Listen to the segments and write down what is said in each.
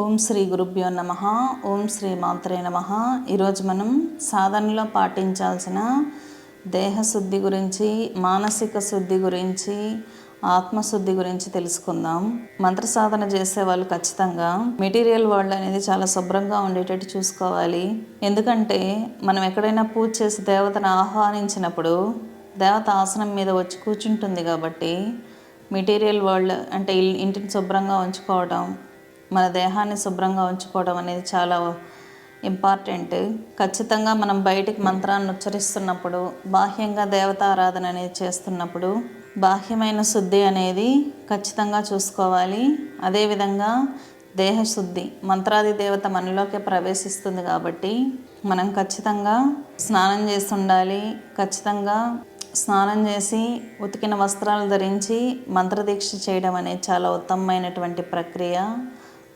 ఓం శ్రీ గురుభ్యో నమ. ఓం శ్రీ మాత్రే నమ. ఈరోజు మనం సాధనలో పాటించాల్సిన దేహశుద్ధి గురించి మానసిక శుద్ధి గురించి ఆత్మశుద్ధి గురించి తెలుసుకుందాం. మంత్ర సాధన చేసే వాళ్ళు ఖచ్చితంగా మెటీరియల్ వరల్డ్ అనేది చాలా శుభ్రంగా ఉండేటట్టు చూసుకోవాలి. ఎందుకంటే మనం ఎక్కడైనా పూజ చేసి దేవతను ఆహ్వానించినప్పుడు దేవత ఆసనం మీద వచ్చి కూర్చుంటుంది కాబట్టి మెటీరియల్ వరల్డ్ అంటే ఇంటిని శుభ్రంగా ఉంచుకోవడం మన దేహాన్ని శుభ్రంగా ఉంచుకోవడం అనేది చాలా ఇంపార్టెంట్. ఖచ్చితంగా మనం బయటికి మంత్రాన్ని ఉచ్చరిస్తున్నప్పుడు బాహ్యంగా దేవతారాధన అనేది చేస్తున్నప్పుడు బాహ్యమైన శుద్ధి అనేది ఖచ్చితంగా చూసుకోవాలి. అదేవిధంగా దేహశుద్ధి మంత్రాది దేవత మనలోకి ప్రవేశిస్తుంది కాబట్టి మనం ఖచ్చితంగా స్నానం చేసి ఉండాలి. ఖచ్చితంగా స్నానం చేసి ఉతికిన వస్త్రాలు ధరించి మంత్రదీక్ష చేయడం అనేది చాలా ఉత్తమమైనటువంటి ప్రక్రియ.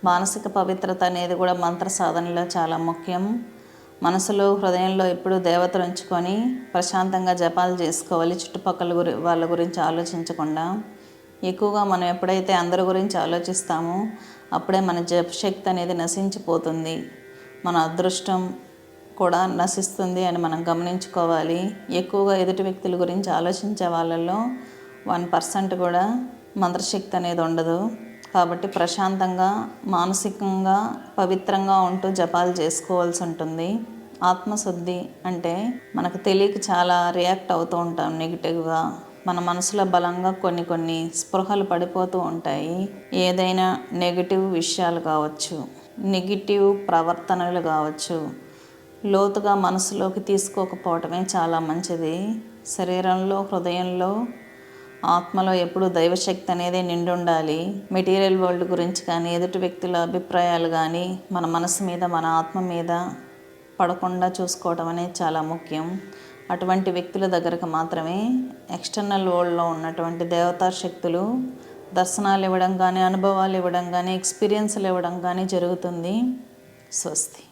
మానసిక పవిత్రత అనేది కూడా మంత్ర సాధనలో చాలా ముఖ్యం. మనసులో హృదయంలో ఎప్పుడు దేవతలు ఉంచుకొని ప్రశాంతంగా జపాలు చేసుకోవాలి. చుట్టుపక్కల గురి వాళ్ళ గురించి ఆలోచించకుండా. ఎక్కువగా మనం ఎప్పుడైతే అందరి గురించి ఆలోచిస్తామో అప్పుడే మన జపశక్తి అనేది నశించిపోతుంది. మన అదృష్టం కూడా నశిస్తుంది అని మనం గమనించుకోవాలి. ఎక్కువగా ఎదుటి వ్యక్తుల గురించి ఆలోచించే వాళ్ళల్లో వన్ పర్సెంట్ కూడా మంత్రశక్తి అనేది ఉండదు. కాబట్టి ప్రశాంతంగా మానసికంగా పవిత్రంగా ఉంటూ జపాలు చేసుకోవాల్సి ఉంటుంది. ఆత్మశుద్ధి అంటే మనకు తెలియక చాలా రియాక్ట్ అవుతూ ఉంటాం నెగిటివ్గా. మన మనసులో బలంగా కొన్ని కొన్ని స్పృహలు పడిపోతూ ఉంటాయి. ఏదైనా నెగిటివ్ విషయాలు కావచ్చు నెగిటివ్ ప్రవర్తనలు కావచ్చు లోతుగా మనసులోకి తీసుకోకపోవటమే చాలా మంచిది. శరీరంలో హృదయంలో ఆత్మలో ఎప్పుడు దైవశక్తి అనేది నిండి ఉండాలి మెటీరియల్ వరల్డ్ గురించి కానీ ఎదుటి వ్యక్తుల అభిప్రాయాలు కానీ మన మనసు మీద మన ఆత్మ మీద పడకుండా చూసుకోవడం అనేది చాలా ముఖ్యం. అటువంటి వ్యక్తుల దగ్గరకు మాత్రమే ఎక్స్టర్నల్ వరల్డ్లో ఉన్నటువంటి దేవతా శక్తులు దర్శనాలు ఇవ్వడం కానీ అనుభవాలు ఇవ్వడం కానీ ఎక్స్పీరియన్స్లు ఇవ్వడం కానీ జరుగుతుంది. స్వస్తి.